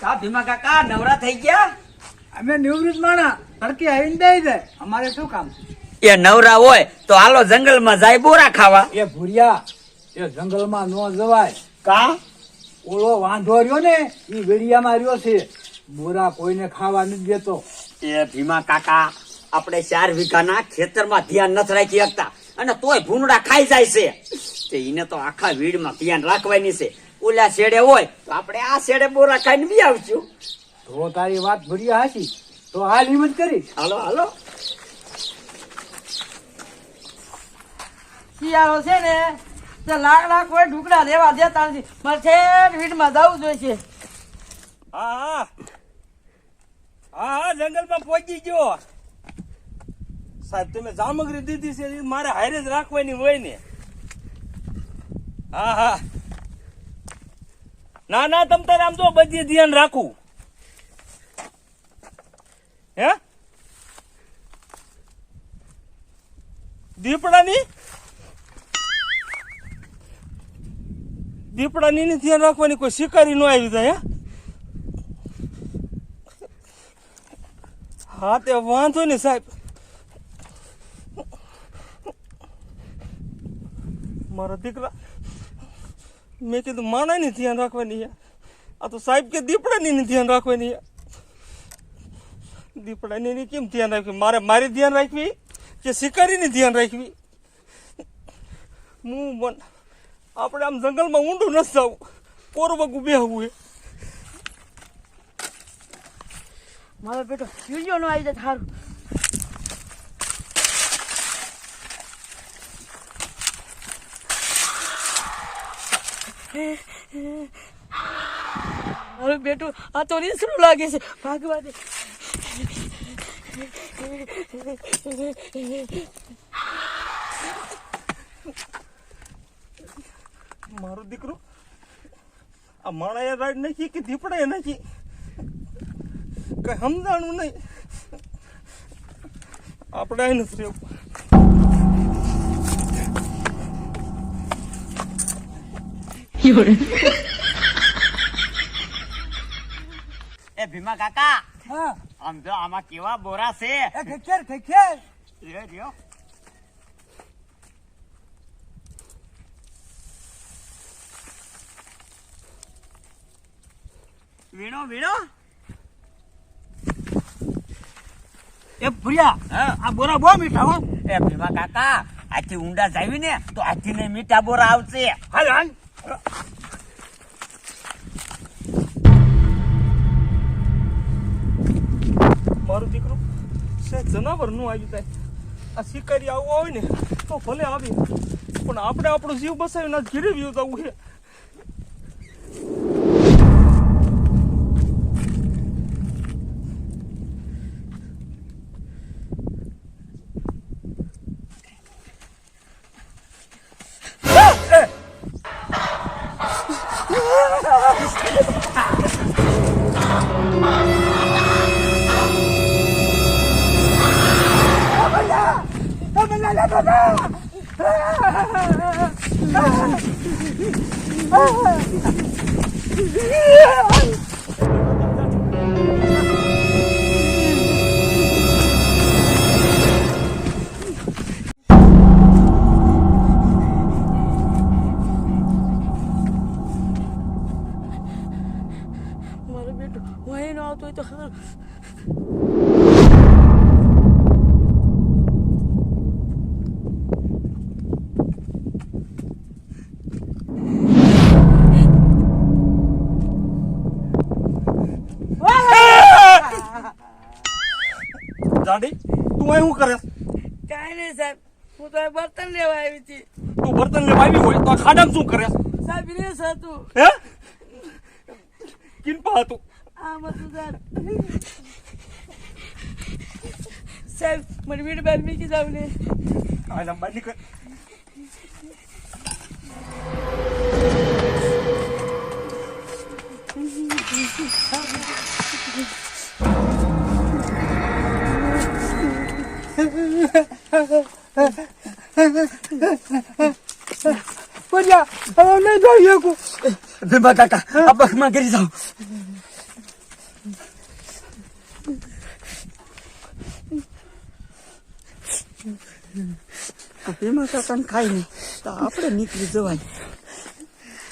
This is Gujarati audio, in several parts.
કા ભીમા કાકા નવરા થઈ ગયા? અમે નિવૃત્ત માણા તડકે આવીને દઈ જાય. અમારે શું કામ? એ નવરા હોય તો હાલો જંગલમાં જાય બોરા ખાવા. એ ભૂરિયા એ જંગલમાં ન જવાય. કા? ઓલો વાંધો રહ્યો ને એ વેડિયામાં રહ્યો છે. બોરા કોઈને ખાવા નથી દેતો. એ ભીમા કાકા આપણે ચાર વીઘાના ખેતરમાં ધ્યાન નથી રાખી શકતા. અને તોય ભૂંડા ખાઈ જાય છે. તે એને તો આખા વીડમાં ધ્યાન રાખવાની છે. ઓલા શેડે હોય તો આપણે આ શેડે બોરા ખાઈને બી આવશું. તો તારી વાત ભરી હાચી. તો હાલ હિંમત કરી હાલો હાલો. શિયાળો છે ને તે લાખ લાખ કોઈ ઢુકડા લેવા દેતા નથી. મારે છેડ વીટમાં જવું જોઈએ હા હા. હા હા જંગલમાં પહોંચી ગયો સાહેબ તમે સામગ્રી દીધી છે મારે હારે જ રાખવાની હોય ને. હા હા. ના ના, તમ તારે આમ તો બધી ધ્યાન રાખું. હે? દીપડાની? દીપડાની ને ધ્યાન રાખવાની કોઈ શિકારી ન આવી જાય, હે? હા, તે વાંધો ને સાહેબ. મારા દીકરા મેં કીધું, માણાની ધ્યાન રાખવાની આ તો સાહેબ કે દીપડાની ધ્યાન રાખવાની દીપડાની કેમ ધ્યાન રાખવી? મારે મારી ધ્યાન રાખવી કે શિકારીની ધ્યાન રાખવી? હું મન આપણે આમ જંગલમાં ઊંડું નથી જવું. કોરવગું બેહવું એ મારો બેટો નો આવી જાય સારું મારું બેટું આ તો રીસરું લાગે છે. ભાગવા દે મારો દીકરો, આ માણાએ રાડ નાખી કે દીપડાએ નાખી? કઈ સમજાણું નહીં. આપણે નથી રહેવું. એ ભીમા કાકા હા આમ જો આમાં કેવા બોરા છે એ ખેખેર ખેખેર લ્યો, લ્યો. વીણો વીણો એ ભૂરિયા આ બોરા બહુ મીઠા હો એ ભીમા કાકા આથી ઊંડા જાવી ને તો આથી ને મીઠા બોરા આવશે હાલ હાલ મારું દીકરું છે, જનાવરનું આવી જાય આ શિકારી આવવા હોય ને તો ભલે આવી. પણ આપણે આપણો જીવ બસાવીને આજ ઘેરે વ્યૂ જવું છે. મારો બેટો હું અહીં ન હોય તો સારું દાડી તું અહીં શું કરે કાંઈ નહીં સાહેબ હું તો અહીં બર્તન લેવા આવી હતી તું બર્તન લેવા આવી હોય તો આ ખાડામાં શું કરે સાહેબ રેસ હતું હે કિનપા હતું આમ હતું સાહેબ સાહેબ મને વીડ બાર મીકી જાવ ને આ લંબાઈ નીકળ પડ્યા હવે નહીં દોડી શકું ભીમા કાકા આ બસમાં કરી જાઓ ભીમા કાકાને ખાઈ નહીં તો આપણે નીકળી જવાય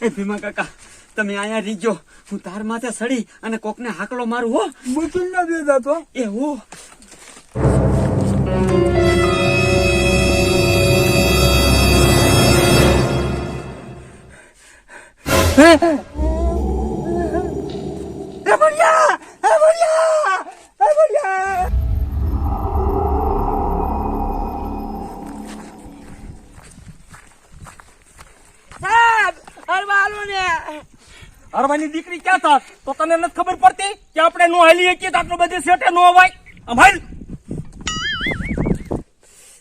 એ ભીમા કાકા તમે અહીંયા રીજો હું તાર માથે સડી અને કોકને હાકલો મારું હો મૂકી ના દેતા તો એ હું એ ભણ્યા એ ભણ્યા એ ભણ્યા સાહેબ હરવાલો ને હરવાની દીકરી ક્યાં થાત? તો તને નથી ખબર પડતી કે આપણે નો હાલી શકીએ તો આટલું સેટે નો અવાય? આમ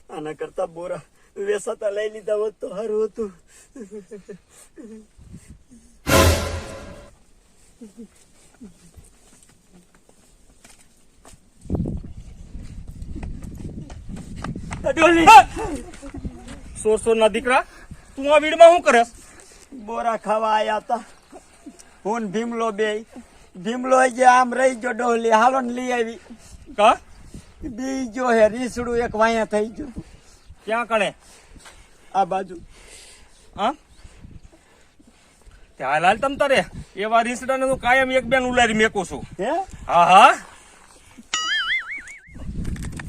આના કરતા બોરા. વેસાતા લઈ લીધા હોત તો સારું હતું. સોર સોર ના દીકરા તું આ વીડમાં શું કરે? બોરા ખાવા આયા હતા હું ભીમલો બે ભીમલો જે આમ રહી ગયો ડોલી હાલો ને લઈ આવી. કા? બીજો હે રીસડું એક વાયા થઈ ગયું. ક્યાં કણે આ બાજુ. હા? તે હાલ હાલ તમ તારે. એવા રીસડાને હું કાયમ એક બેન ઉલારી મેકું છું. હે? હા હા.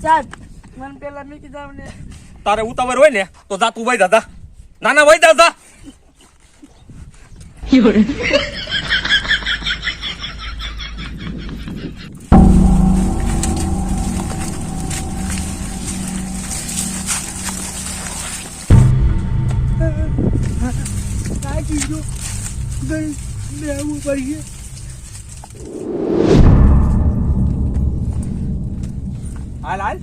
સાહેબ મને પેલા મીકી જાવ ને. તારે ઉતાવળ હોય ને તો જા તું ભાઈ દાદા નાના ભાઈ દાદા થાકી ગયો ગઈ બેવું પડશે હાલ હાલ.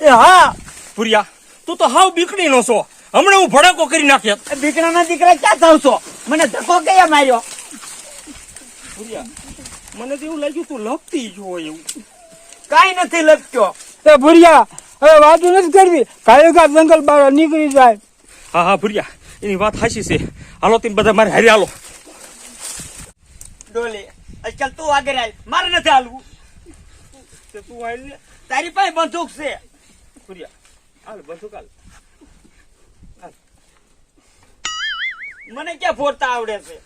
હા. પુરિયા તું તો હાવ બીકડી નો છો. હમણાં હું ભડાકો કરી નાખ્યા. દીકરાના દીકરા ક્યાં થાવ છો? મને ધક્કો કયા માર્યો? પુરિયા મને તો એવું લાગ્યું તું લપતી જ હોય એવું. કાઈ નથી લપતો. એ ભૂરિયા હવે વાતો નથી કરવી. કાલે કા જંગલ બહાર નીકળી જાય. હા હા ભુરિયા એની વાત હાચી છે. હાલો તમે બધા મારે હારી હાલો. ડોલે આજકાલ તું આગળ આવ મારે નથી હાલવું. તે તું હાલ તારી પાસે બંદૂક છે. ભુરિયા હાલ બંદૂક હાલ. મને ક્યાં ફોડતા આવડે છે?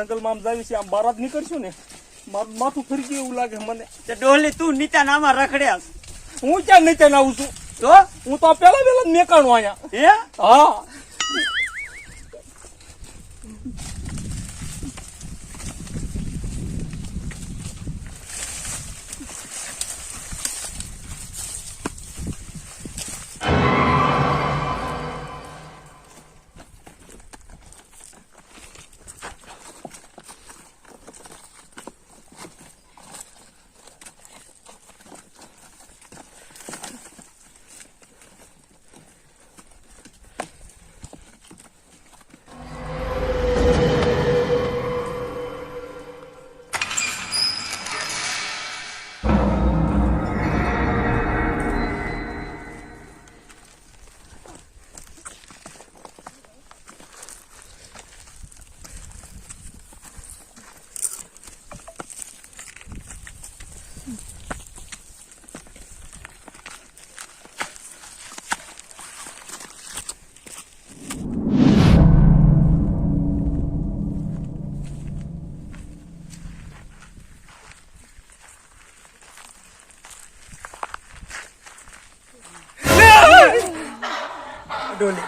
જંગલમાં આમ જાવી છે આમ બહાર જ નીકળશું ને મારું માથું ફરી ગયું એવું લાગે મને. તે ડોલી તું નીચા નામાં રખડ્યા હું ક્યાં નીચે ના આવું છું? તો? હું તો પેલા પેલા મેકાણું અહીંયા. હે? હા. डोले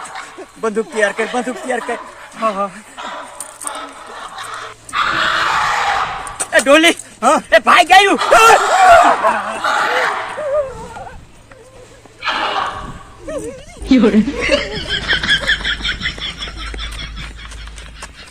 बंदूक तैयार कर बंदूक तैयार कर। हाँ हाँ। હા? એ ભાઈ ગયું 有人，